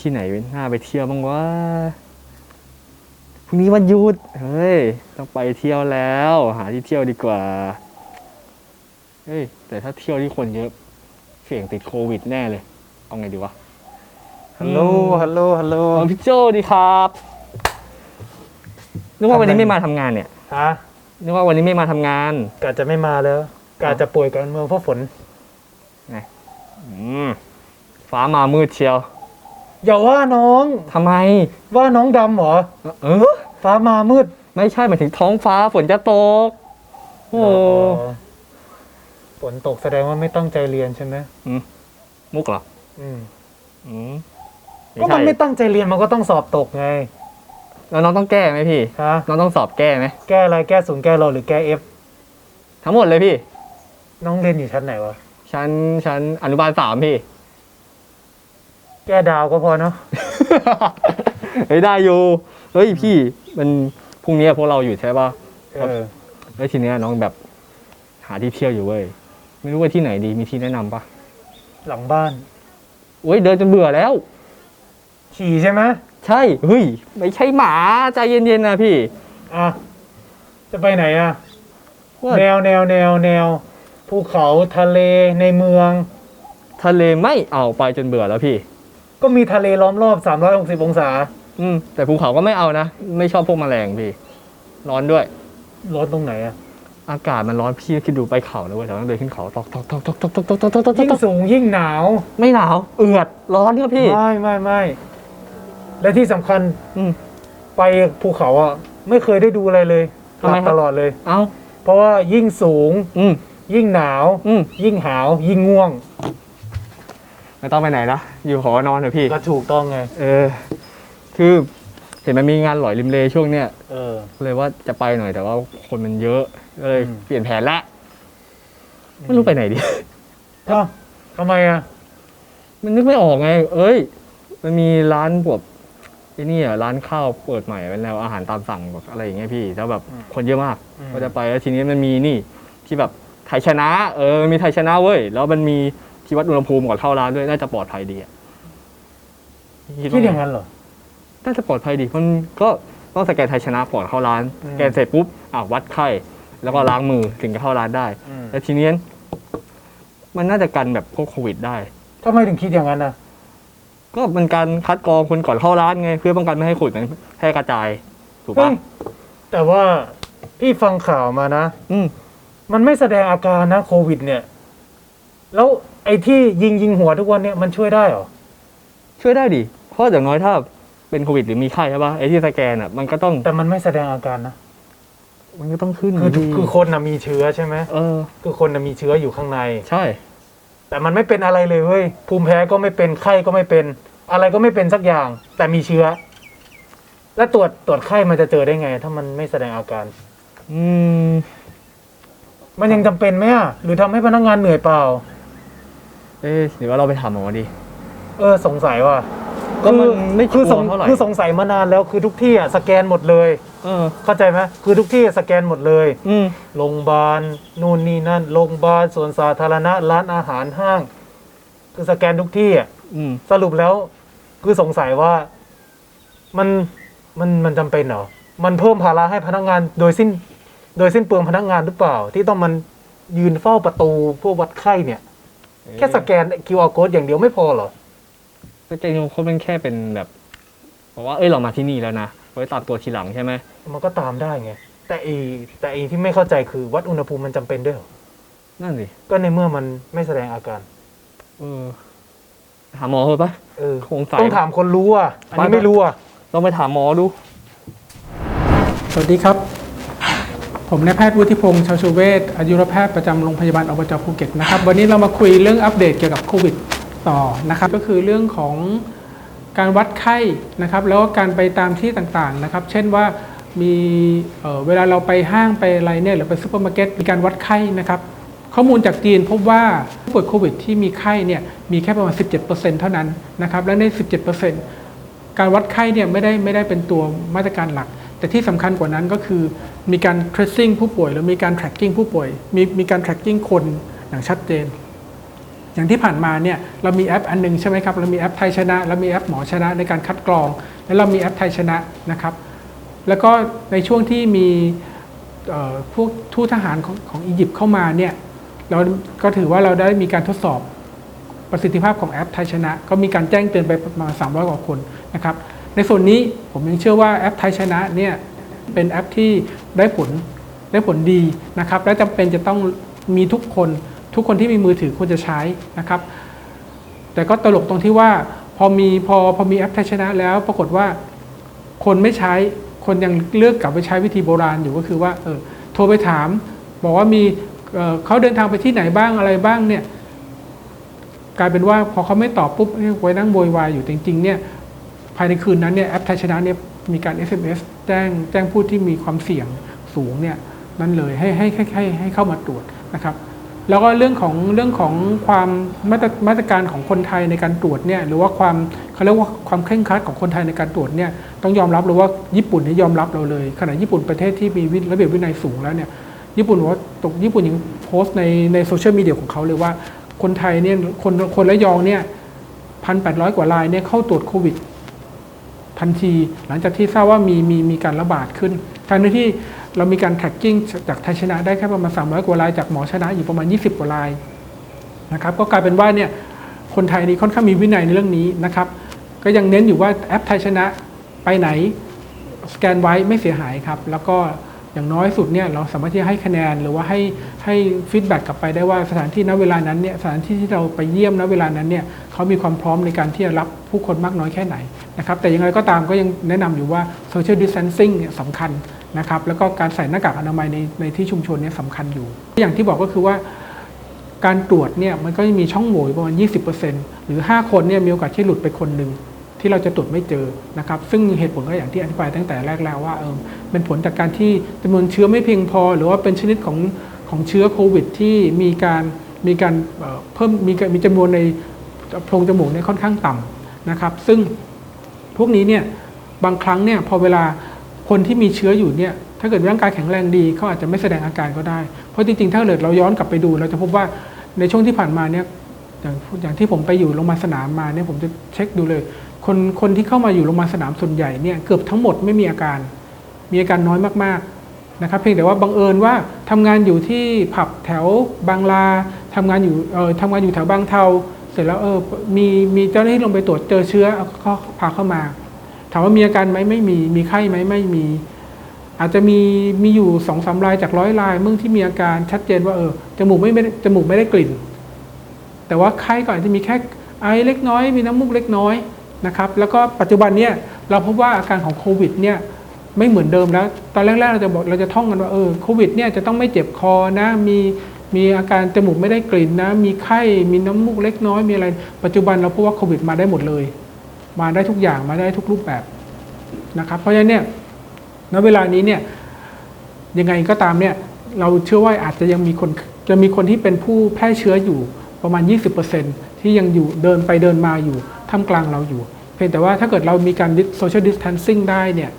ที่ไหนน่าไปเที่ยวบ้างวะพรุ่งนี้วันหยุด เฮ้ย ต้องไปเที่ยวแล้ว หาที่เที่ยวดีกว่า เฮ้ย แต่ถ้าเที่ยวที่คนเยอะ เสี่ยงติดโควิดแน่เลย เอาไงดีวะ ฮัลโหล ฮัลโหล ฮัลโหลอ๋อพี่โจดีครับนึกว่าวันนี้ไม่มาทำงานเนี่ย ฮะนึกว่าวันนี้ไม่มาทำงาน กาจะไม่มาแล้ว กาจะป่วยการเมืองเพราะฝน อืมฟ้ามามืดเชียว อย่าว่าน้องทำไม ว่าน้องดำเหรอ เออ ฟ้ามามืด ไม่ใช่หมายถึงท้องฟ้าฝนจะตก โอ้ฝนตกแสดงว่าไม่ตั้งใจเรียนใช่ไหมมุกเหรอ อืมอืมก็มันใช่ไม่ตั้งใจเรียนมันก็ต้องสอบตกไง แล้วน้องต้องแก้ไหมพี่ ฮะ น้องต้องสอบแก้ไหม แก้อะไรแก้ศูนย์แก้โลหรือแก้เอฟ ทั้งหมดเลยพี่ น้องเรียนอยู่ชั้นไหนวะ ชั้นชั้นอนุบาลสามพี่ แก้ดาวก็พอเนาะ เฮ้ยได้อยู่เฮ้ยพี่มันพรุ่งนี้พวกเราอยู่ใช่ป่ะเออ แล้วทีเนี้ยน้องแบบหาที่เที่ยวอยู่เว้ยไม่รู้ว่าที่ไหนดีมีที่แนะนำปะหลังบ้าน โอ้ยเดินจนเบื่อแล้ว ขี่ใช่ไหมใช่เฮ้ยไม่ใช่หมาใจเย็นๆนะพี่อะ จะไปไหนอะ ว่าแนวแนวแนวแนวภูเขาทะเลในเมือง ทะเลไม่เอาไปจนเบื่อแล้วพี่ ก็มีทะเลล้อมรอบ 360 องศา อืมแต่ภูเขาก็ไม่เอานะ ไม่ชอบพวกแมลงพี่ ร้อนด้วย ร้อนตรงไหนอะอากาศมันร้อนพี่คิดดูไปเขาเลยเว้ยแต่ต้องเดินขึ้นเขาตอกตอกตอกตอกตอกตอกตอกตอกตอกตอกยิ่งสูงยิ่งหนาว ไม่หนาว เอือดร้อนครับพี่ ไม่ไม่ไม่และที่สำคัญอืม ไปภูเขาอะไม่เคยได้ดูอะไรเลยหทำไมลับครับ ตลอดเลย เอ้า เพราะว่ายิ่งสูงอืมยิ่งหนาว อืมยิ่งหาว ยิ่งง่วง ไม่ต้องไปไหนนะ อยู่หอนอนเถอะพี่ ก็ถูกต้องไง เออ คือเห็นมันมีงานหลอยริมเลช่วงเนี้ยเออ เลยว่าจะไปหน่อยแต่ว่าคนมันเยอะก็เลยอืม เปลี่ยนแผนละไม่รู้ไปไหนดี เอ้าทำไมอะ มันนึกไม่ออกไง เอ้ย มันมีร้านแบบไอ้นี่อะร้านข้าวเปิดใหม่เป็นแนวอาหารตามสั่งแบบอะไรอย่างเงี้ยพี่แล้วแบบอืมคนเยอะมาก อืม ก็จะไปแล้วทีนี้มันมีนี่ที่แบบไทยชนะ เออมีไทยชนะเว้ย แล้วมันมี ที่วัดอุณหภูมิก่อนเข้าร้านด้วยน่าจะปลอดภัยดีอะคิดอย่างนั้นเหรอ น่าจะปลอดภัยดีมันก็ต้องสแกนไทยชนะก่อนเข้าร้านอืม สแกนเสร็จปุ๊บอะวัดไข้แล้วก็ล้างมือถึงจะเข้าร้านได้ อืมแล้วทีนี้มันน่าจะกันแบบพวกโควิดได้ ทำไมถึงคิดอย่างนั้นอะก็เป็นการคัดกรองคนก่อนเข้าร้านไง เพื่อป้องกันไม่ให้โควิดมันแพร่กระจายถูกเฮ้ปะยแต่ว่าพี่ฟังข่าวมานะ อืม มันไม่แสดงอาการนะโควิดเนี่ย แล้วไอ้ที่ยิงยิงหัวทุกวันเนี่ยมันช่วยได้เหรอ ช่วยได้ดิเพราะอย่างน้อยถ้าเป็นโควิดหรือมีไข้ใช่ปะไอ้ที่สแกนอะมันก็ต้องแต่มันไม่แสดงอาการนะ มันก็ต้องขึ้นคือดิคือคนนะมีเชื้อใช่ไหมเออ คือคนนะมีเชื้ออยู่ข้างใน ใช่ แต่มันไม่เป็นอะไรเลยเว้ยภูมิแพ้ก็ไม่เป็นไข้ก็ไม่เป็น อะไรก็ไม่เป็นสักอย่าง แต่มีเชื้อ แล้วตรวจตรวจไข้มันจะเจอได้ไง ถ้ามันไม่แสดงอาการ อืม มันยังจำเป็นไหมอะหรือทำให้พนักงานเหนื่อยเปล่า เอ๊ะหรือว่าเราไปถามหมอดี เออสงสัยว่ะก็มันไม่คือสงชัวร์เท่าไหร่คือสงสัยมานานแล้วคือทุกที่อะสแกนหมดเลย เออ เข้าใจไหมคือทุกที่สแกนหมดเลยอืมโรงพยาบาลนู่นนี่นั่นโรงพยาบาลสวนสาธารณะร้านอาหารห้าง คือสแกนทุกที่อะอืมสรุปแล้ว คือสงสัยว่า มันมันมันจำเป็นเหรอมันเพิ่มภาระให้พนักงานโดยสิ้น โดยสิ้นเปลืองพนักงานหรือเปล่า ที่ต้องมันยืนเฝ้าประตูเพื่อวัดไข้เนี่ย แค่สแกน QR code อย่างเดียวไม่พอเหรอก็จริงๆเขาเป็นแค่เป็นแบบบอกว่าเอ้ยเรามาที่นี่แล้วนะไว้ตามตัวทีหลังใช่ไหมมันก็ตามได้ไง แต่อีแต่อีที่ไม่เข้าใจคือวัดอุณหภูมิมันจำเป็นด้วยเหรอนั่นสิก็ในเมื่อมันไม่แสดงอาการ เออหาหมอเถอะปะเออสงสัยต้องถามคนรู้อะ อันนี้ไปๆไม่รู้อะ ลองไปถามหมอดู สวัสดีครับ ผมนายแพทย์วุฒิพงศ์ชาวชูเวศอายุรแพทย์ประจำโรงพยาบาลอบจภูเก็ตนะครับ วันนี้เรามาคุยเรื่องอัปเดตเกี่ยวกับโควิดต่อนะครับ ก็คือเรื่องของการวัดไข้นะครับ แล้วก็การไปตามที่ต่างๆนะครับ เช่นว่ามีเเวลาเราไปห้างไปอะไรเนี่ยหรือไปซูเปอร์มาร์เก็ตมีการวัดไข้นะครับ ข้อมูลจากจีนพบว่าผู้ป่วยโควิดที่มีไข้เนี่ยมีแค่ประมาณ 17%เท่านั้นนะครับ และใน 17%การวัดไข้เนี่ยไม่ได้ไม่ได้เป็นตัวมาตรการหลัก แต่ที่สำคัญกว่านั้นก็คือมีการ tracing ผู้ป่วย หรือมีการ tracking ผู้ป่วย มีมีการ tracking คนอย่างชัดเจน อย่างที่ผ่านมาเนี่ยเรามีแอปอันหนึงใช่ไหมครับเรามีแอปไทยชนะเรามีแอปหมอชนะในการคัดกรอง แล้วเรามีแอปไทยชนะนะครับ แล้วก็ในช่วงที่มีพวกทูตทหารของของอียิปต์เข้ามาเนี่ยเราก็ถือว่าเราได้มีการทดสอบประสิทธิภาพของแอปไทยชนะ ก็มีการแจ้งเตือนไปประมาณ300กว่าคนนะครับ ในส่วนนี้ผมยังเชื่อว่าแอปไทยชนะเนี่ยเป็นแอปที่ได้ผลได้ผลดีนะครับและจำเป็นจะต้องมีทุกคนทุกคนที่มีมือถือควรจะใช้นะครับ แต่ก็ตลกตรงที่ว่าพอมีพอพอมีแอปไทยชนะแล้วปรากฏว่าคนไม่ใช้คนยังเลือกกลับไปใช้วิธีโบราณอยู่ก็คือว่าเออโทรไปถาม บอกว่ามีเออเขาเดินทางไปที่ไหนบ้างอะไรบ้างเนี่ยกลายเป็นว่าพอเขาไม่ตอบปุ๊บไว้นั่งโวยวายอยู่จริงๆเนี่ย ภายในคืนนั้นเนี่ยแอปไทยชนะเนี่ยมีการ SMS แจ้งแจ้งผู้ที่มีความเสี่ยงสูงเนี่ยนั่นเลยให้ให้ให้ให้ให้เข้ามาตรวจนะครับ แล้วก็เรื่องของเรื่องของความมาตรมาตรการของคนไทยในการตรวจเนี่ยหรือว่าความเขาเรียกว่าความเคร่งครัดของคนไทยในการตรวจเนี่ยต้องยอมรับเลยว่าญี่ปุ่นนี่ยอมรับเราเลยขณะญี่ปุ่นประเทศที่มีวิระเบียบวินัยสูงแล้วเนี่ยญี่ปุ่นว่าตกญี่ปุ่นยังโพสต์ในในโซเชียลมีเดียของเขาเลยว่าคนไทยเนี่ยคนคนระยองเนี่ยพันแปดร้อยกว่ารายเนี่ยเข้าตรวจโควิด ทันทีหลังจากที่ทราบว่ามีมีมีการระบาดขึ้นทางที่เรามีการ tracking จากไทยชนะได้แค่ประมาณ 300 กว่ารายจากหมอชนะอยู่ประมาณ 20 กว่ารายนะครับก็กลายเป็นว่าเนี่ยคนไทยนี่ค่อนข้างมีวินัยในเรื่องนี้นะครับก็ยังเน้นอยู่ว่าแอปไทยชนะไปไหนสแกนไว้ไม่เสียหายครับแล้วก็อย่างน้อยสุดเนี่ยเราสามารถที่จะให้คะแนนหรือว่าให้ให้ฟีดแบ็กกลับไปได้ว่าสถานที่ณเวลานั้นเนี่ยสถานที่ที่เราไปเยี่ยมณเวลานั้นเนี่ย เขามีความพร้อมในการที่จะรับผู้คนมากน้อยแค่ไหนนะครับแต่อย่างไรก็ตามก็ยังแนะนำอยู่ว่า social distancing เนี่ยสำคัญนะครับแล้วก็การใส่หน้ากากอนามัยในในที่ชุมชนเนี่ยสำคัญอยู่ อย่างที่บอกก็คือว่าการตรวจเนี่ยมันก็มีช่องโหว่อยู่ประมาณ 20%หรือ 5 คนเนี่ยมีโอกาสที่หลุดไปคนหนึ่งที่เราจะตรวจไม่เจอนะครับ ซึ่งเหตุผลก็อย่างที่อธิบายตั้งแต่แรกแล้วว่าเออเป็นผลจากการที่จำนวนเชื้อไม่เพียงพอ หรือว่าเป็นชนิดของของเชื้อโควิด ที่มีการมีการเออเพิ่มมีมีจำนวนใน โพรงจมูกเนี่ยค่อนข้างต่ำนะครับ ซึ่งพวกนี้เนี่ยบางครั้งเนี่ยพอเวลาคนที่มีเชื้ออยู่เนี่ยถ้าเกิดร่างกายแข็งแรงดีเขาอาจจะไม่แสดงอาการก็ได้ เพราะจริงๆ ถ้าเกิดเราย้อนกลับไปดู เราจะพบว่าในช่วงที่ผ่านมาเนี่ยอย่างอย่างที่ผมไปอยู่โรงพยาบาลสนามมาเนี่ยผมจะเช็คดูเลย คนคนที่เข้ามาอยู่โรงพยาบาลสนามส่วนใหญ่เนี่ยเกือบทั้งหมดไม่มีอาการ มีอาการน้อยมากๆนะครับ เพียงแต่ว่าบังเอิญว่าทำงานอยู่ที่ผับแถวบางลาทำงานอยู่เออทำงานอยู่แถวบางเทา ร็จแล้วเออมีมีเจ้าหน้าที่ลงไปตรวจเจอเชื้อเอาก็พาเข้ามา ถามว่ามีอาการไหมไม่มีมีไข้ไหมไม่มี อาจจะมีมีอยู่สองสามรายจากร้อยรายเมื่อที่มีอาการชัดเจนว่าเออจมูกไม่ไม่จมูกไม่ได้กลิ่น แต่ว่าไข้ก็อาจจะมีแค่ไอเล็กน้อย มีน้ำมูกเล็กน้อยนะครับแล้วก็ปัจจุบันเนี่ยเราพบว่าอาการของโควิดเนี่ยไม่เหมือนเดิมแล้ว ตอนแรกๆเราจะบอกเราจะท่องกันว่าเออโควิดเนี่ยจะต้องไม่เจ็บคอนะมี มีอาการจมูกไม่ได้กลิ่นนะ มีไข้ มีน้ำมูกเล็กน้อย มีอะไร ปัจจุบันเราพบว่าโควิดมาได้หมดเลย มาได้ทุกอย่าง มาได้ทุกรูปแบบนะครับ เพราะฉะนั้นเนี่ย ณ เวลานี้เนี่ย ยังไงก็ตามเนี่ย เราเชื่อว่าอาจจะยังมีคน จะมีคนที่เป็นผู้แพร่เชื้ออยู่ประมาณ 20%ที่ยังอยู่เดินไปเดินมาอยู่ท่ามกลางเราอยู่ เพียงแต่ว่าถ้าเกิดเรามีการ social distancing ได้เนี่ย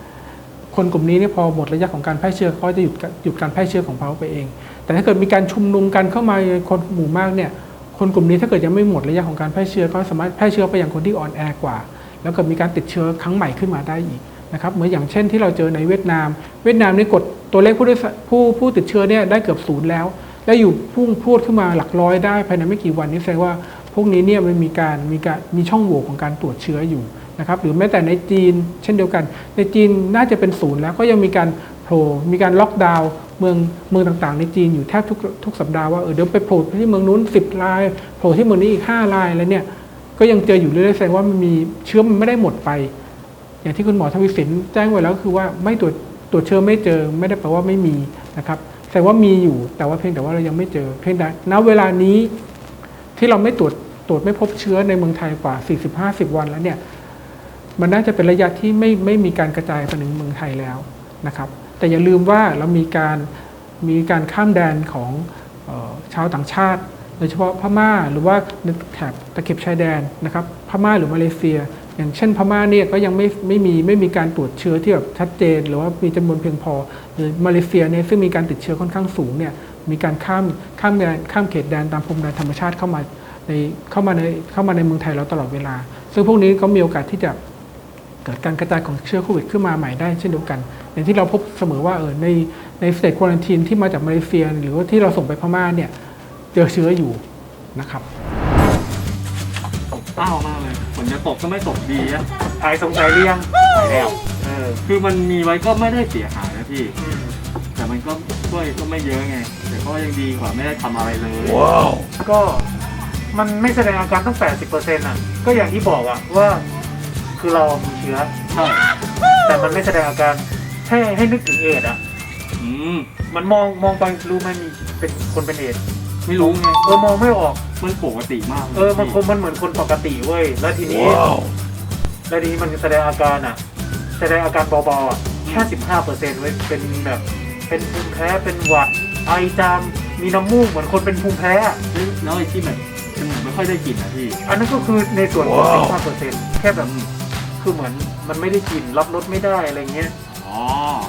คนกลุ่มนี้เนี่ยพอหมดระยะของการแพร่เชื้อเขาจะหยุดหยุดการแพร่เชื้อของเขาไปเอง แต่ถ้าเกิดมีการชุมนุมกันเข้ามาคนหมู่มากเนี่ยคนกลุ่มนี้ถ้าเกิดยังไม่หมดระยะของการแพร่เชื้อก็สามารถแพร่เชื้อไปยังคนที่อ่อนแอกว่า แล้วก็มีการติดเชื้อครั้งใหม่ขึ้นมาได้อีกนะครับเหมือนอย่างเช่นที่เราเจอในเวียดนาม เวียดนามนี่กดตัวเลขผู้ผู้ผู้ติดเชื้อเนี่ยได้เกือบศูนย์แล้ว แล้วอยู่พุ่งพรวดขึ้นมาหลักร้อยได้ภายในไม่กี่วันนี้แสดงว่าพวกนี้เนี่ยมันมีการมีการมีช่องโหว่ของการตรวจเชื้ออยู่นะครับหรือแม้แต่ในจีน เช่นเดียวกัน ในจีนน่าจะเป็นศูนย์แล้วก็ยังมีการโผล่มีการล็อกดาวน์ เมืองเมืองต่างๆ ในจีนอยู่แทบทุกทุกสัปดาห์ว่าเออเดี๋ยวไปโผล่ที่เมืองนู้น 10รายโผล่ที่เมืองนี้อีก5รายแล้วเนี่ยก็ยังเจออยู่เรื่อยๆแสดงว่ามันมีเชื้อมันไม่ได้หมดไป อย่างที่คุณหมอทวีสินแจ้งไว้แล้วคือว่าไม่ตรวจตรวจเชื้อไม่เจอไม่ได้แปลว่าไม่มีนะครับแสดงว่ามีอยู่แต่ว่าเพียงแต่ว่าเรายังไม่เจอ เพียงแต่ณเวลานี้ที่เราไม่ตรวจตรวจไม่พบเชื้อในเมืองไทยกว่า 40-50 วันแล้วเนี่ยมันน่าจะเป็นระยะที่ไม่ไม่มีการกระจายไปถึงเมืองไทยแล้วนะครับ แต่อย่าลืมว่าเรามีการมีการข้ามแดนของออชาวต่างชาติ โดยเฉพาะพม่าหรือว่าในแถบตะเข็บชายแดนนะครับพม่าหรือมาเลเซีย อย่างเช่นพม่าเนี่ยก็ยังไม่ไม่มีไม่มีการตรวจเชื้อที่แบบชัดเจน หรือว่ามีจำนวนเพียงพอหรือมาเลเซียเนี่ยซึ่งมีการติดเชื้อค่อนข้างสูงเนี่ยมีการข้ามข้ามแดนข้ามเขตแดนตามพรมแดนธรรมชาติเข้ามาในเข้ามาในเข้ามาในเมืองไทยเราตลอดเวลา ซึ่งพวกนี้ก็มีโอกาสที่จะ กิดการกระจายของเชื้อโควิดขึ้นมาใหม่ได้เช่นเดียวกัน อย่างที่เราพบเสมอว่าเออในในสเตทควอนตินที่มาจากมาเลเซีย หรือว่าที่เราส่งไปพม่าเนี่ยเจอเชื้ออยู่นะครับเต้ามากเลยฝนจะตกก็ไม่ตกดีอะหายสงสัยหรือยังไปแล้วเออคือมันมีไว้ก็ไม่ได้เสียหายนะพี่อืมแต่มันก็ช่วยก็ไม่เยอะไง แต่ก็ยังดีกว่าไม่ได้ทำอะไรเลยก็มันไม่แสดงอาการตั้ง 80%อะ ก็อย่างที่บอกอะว่า คือเรามีเชื้อใช่แต่มันไม่แสดงอาการให้ให้นึกถึงเอดส์อะ อืม มันมองมองไปรู้ไหมมีเป็นคนเป็นเอดส์ไม่รู้ไง เออมองไม่ออก มันปกติมากลยเออมันคงมันเหมือนคนปกติเว้ยแล้วทีนี้แล้วทีนี้มันแสดงอาการอะ แสดงอาการเบาๆอะแค่สิบห้าเปอร์เซ็นต์เว้ยเป็นแบบ เป็นภูมิแพ้เป็นหวัดไอจามมีน้ำมูกเหมือนคนเป็นภูมิแพ้อะแล้วแล้วไอ้ที่แบบจมูกไม่ค่อยได้กลิ่นนะพี่ อันนั้นก็คือในส่วนของสิบห้าเปอร์เซ็นต์แค่แบบ คือเหมือนมันไม่ได้กลิ่นรับรสไม่ได้อะไรเงี้ยอ๋อ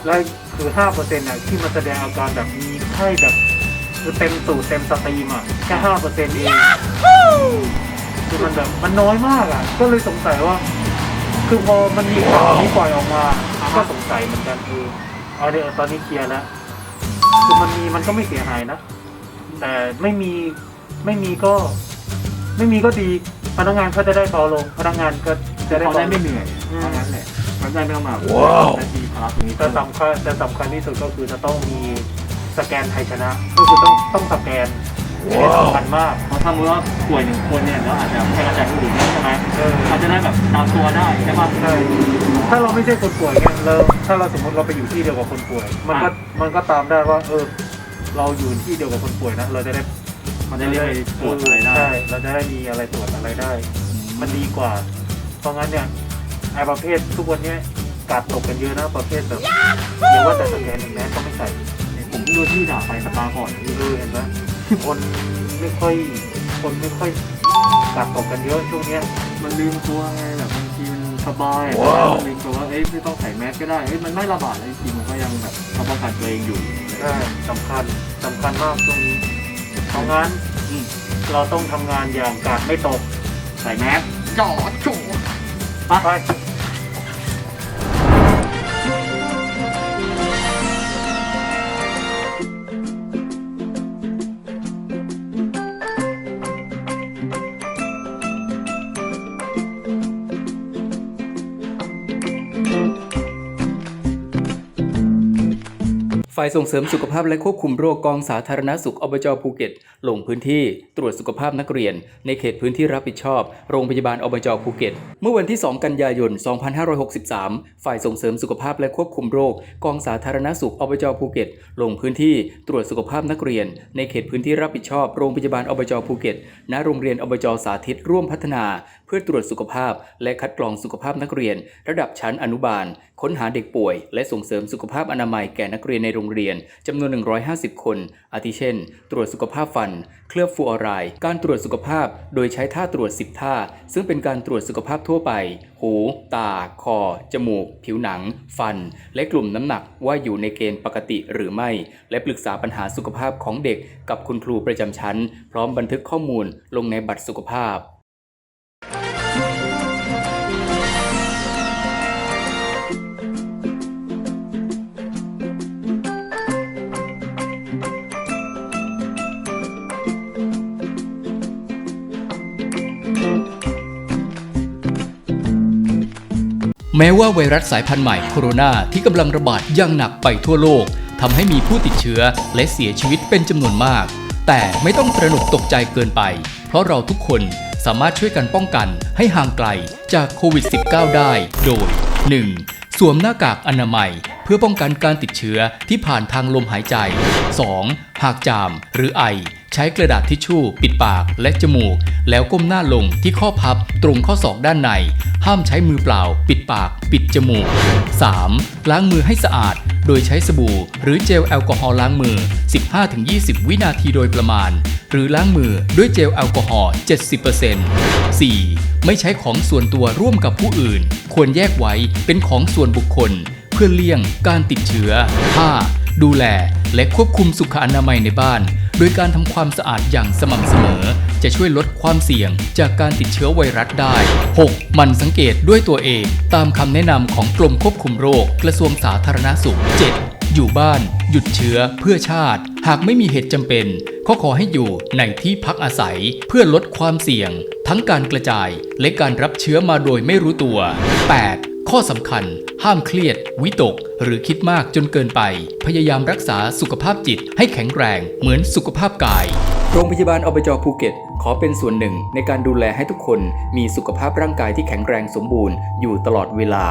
แล้วคือห้าเปอร์เซ็นต์อะที่มันแสดงอาการแบบมีไข้แบบ คือเต็มสูตรเต็มสตรีมอะแค่ห้าเปอร์เซ็นต์เองคือมันแบบมันน้อยมากอะ ก็เลยสงสัยว่า คือพอมันมีข่าวนี้ปล่อยออกมา ก็สงสัยเหมือนกันคือเอาเดี๋ยวตอนนี้เคลียร์แล้วคือมันมีมันก็ไม่เสียหายนะ แต่ไม่มีไม่มีก็ ไม่มีก็ดีพนักงานเขาจะได้เบาลงพนักงานก็ จะได้เขาเบาได้ลไม่งเหนื่อยอืม เท่านั้นแหละมันได้ไม่ต้องมาว้าวแต่ทีภาระตรงนี้แต่สำคัญแต่สำคัญที่สุดก็คือจะต้องมีสแกนไทยชนะ ก็คือต้องต้องสแกนว้สำคัญมาก เพราะถ้ามือว่าป่วยหนึ่งคนเนี่ยแล้วอาจจะแพร่กระจายคนอื่นได้ใช่ไหมเอออาจจะได้แบบตามตัวได้ใช่ปะ ใช่ถ้าเราไม่ใช่คนป่วยเนี่ยเราถ้าเราสมมติเราไปอยู่ที่เดียวกับคนป่วย มันก็มันก็ตามได้ว่า เออ เราอยู่ที่เดียวกับคนป่วยนะ เราจะได้มันจะเรียกไปตรวจอะไรได้ ใช่เราจะได้มีอะไรตรวจอะไรได้ มันดีกว่า เพราะงั้นเนี่ยไอ้ประเภททุกวันเนี้ยกาดตกกันเยอะนะประเภทแบบอย่าว่าแต่สแกนหนึ่งแม้ก็ไม่ใส่ผมเพิ่งรู้ที่ด่าไปสปาก่อนเออเห็นไหมคนไม่ค่อยคนไม่ค่อยกาดตกกันเยอะช่วงเนี้ยมันลืมตัวไงแบบบางทีมันสบายอะมันลืมตัวว่าเอ้ยไม่ต้องใส่แมสก็ได้เอ้ยมันไม่ระบาดเลยจริงมันก็ยังแบบเขาป้องกันตัวเองอยู่ใช่สำคัญสำคัญมากช่วงนี้เพราะงั้นอืมเราต้องทำงานอย่างกาดไม่ตกใส่แมสจอดชู ไป ฝ่ายส่งเสริมสุขภาพและควบคุมโรคกองสาธารณสุขอบจภูเก็ต ลงพื้นที่ตรวจสุขภาพนักเรียน ในเขตพื้นที่รับผิดชอบ โรงพยาบาลอบจภูเก็ต เมื่อวันที่ 2 กันยายน 2563 ฝ่ายส่งเสริมสุขภาพและควบคุมโรคกองสาธารณสุขอบจภูเก็ต ลงพื้นที่ตรวจสุขภาพนักเรียน ในเขตพื้นที่รับผิดชอบ โรงพยาบาลอบจภูเก็ต ณ โรงเรียนอบจสาธิตร่วมพัฒนา พื่อตรวจสุขภาพ และคัดกรองสุขภาพนักเรียน ระดับชั้นอนุบาล ค้นหาเด็กป่วย และส่งเสริมสุขภาพอนามัยแก่นักเรียนในโรงเรียนจำนวน 150 คน อาทิเช่น ตรวจสุขภาพฟัน เคลือบฟูออไรด์การตรวจสุขภาพ โดยใช้ท่าตรวจ 10 ท่า ซึ่งเป็นการตรวจสุขภาพทั่วไป หู ตา คอ จมูก ผิวหนัง ฟัน และกลุ่มน้ำหนักว่าอยู่ในเกณฑ์ปกติหรือไม่ และปรึกษาปัญหาสุขภาพของเด็กกับคุณครูประจำชั้น พร้อมบันทึกข้อมูลลงในบัตรสุขภาพ แม้ว่าไวรัสสายพันธุ์ใหม่โคโรนาที่กำลังระบาดอย่างหนักไปทั่วโลกทำให้มีผู้ติดเชื้อและเสียชีวิตเป็นจำนวนมาก แต่ไม่ต้องตระหนกตกใจเกินไป เพราะเราทุกคนสามารถช่วยกันป้องกันให้ห่างไกลจากโควิด -19 ได้ โดย 1. สวมหน้ากากอนามัย เพื่อป้องกันการติดเชื้อที่ผ่านทางลมหายใจ 2. หากจามหรือไอ ใช้กระดาษทิชชู่ ปิดปากและจมูก แล้วก้มหน้าลงที่ข้อพับตรงข้อศอกด้านใน ห้ามใช้มือเปล่า ปิดปาก ปิดจมูก 3. ล้างมือให้สะอาด โดยใช้สบู่ หรือเจลแอลกอฮอล์ล้างมือ 15-20 วินาทีโดยประมาณ หรือล้างมือด้วยเจลแอลกอฮอล์ 70% 4. ไม่ใช้ของส่วนตัวร่วมกับผู้อื่น ควรแยกไว้เป็นของส่วนบุคคล เพื่อเลี่ยงการติดเชื้อ 5. ดูแลและควบคุมสุขอนามัยในบ้าน โดยการทำความสะอาดอย่างสม่ำเสมอ จะช่วยลดความเสี่ยงจากการติดเชื้อไวรัสได้ 6. มันสังเกตด้วยตัวเอง ตามคำแนะนำของกรมควบคุมโรคกระทรวงสาธารณสุข 7. อยู่บ้าน หยุดเชื้อเพื่อชาติ หากไม่มีเหตุจำเป็นก็ขอให้อยู่ในที่พักอาศัยเพื่อลดความเสี่ยง ทั้งการกระจายและการรับเชื้อมาโดยไม่รู้ตัว 8. ข้อสำคัญ ห้ามเครียด วิตก หรือคิดมากจนเกินไป พยายามรักษาสุขภาพจิตให้แข็งแรงเหมือนสุขภาพกาย โรงพยาบาลอบจภูเก็ต ขอเป็นส่วนหนึ่งในการดูแลให้ทุกคนมีสุขภาพร่างกายที่แข็งแรงสมบูรณ์อยู่ตลอดเวลา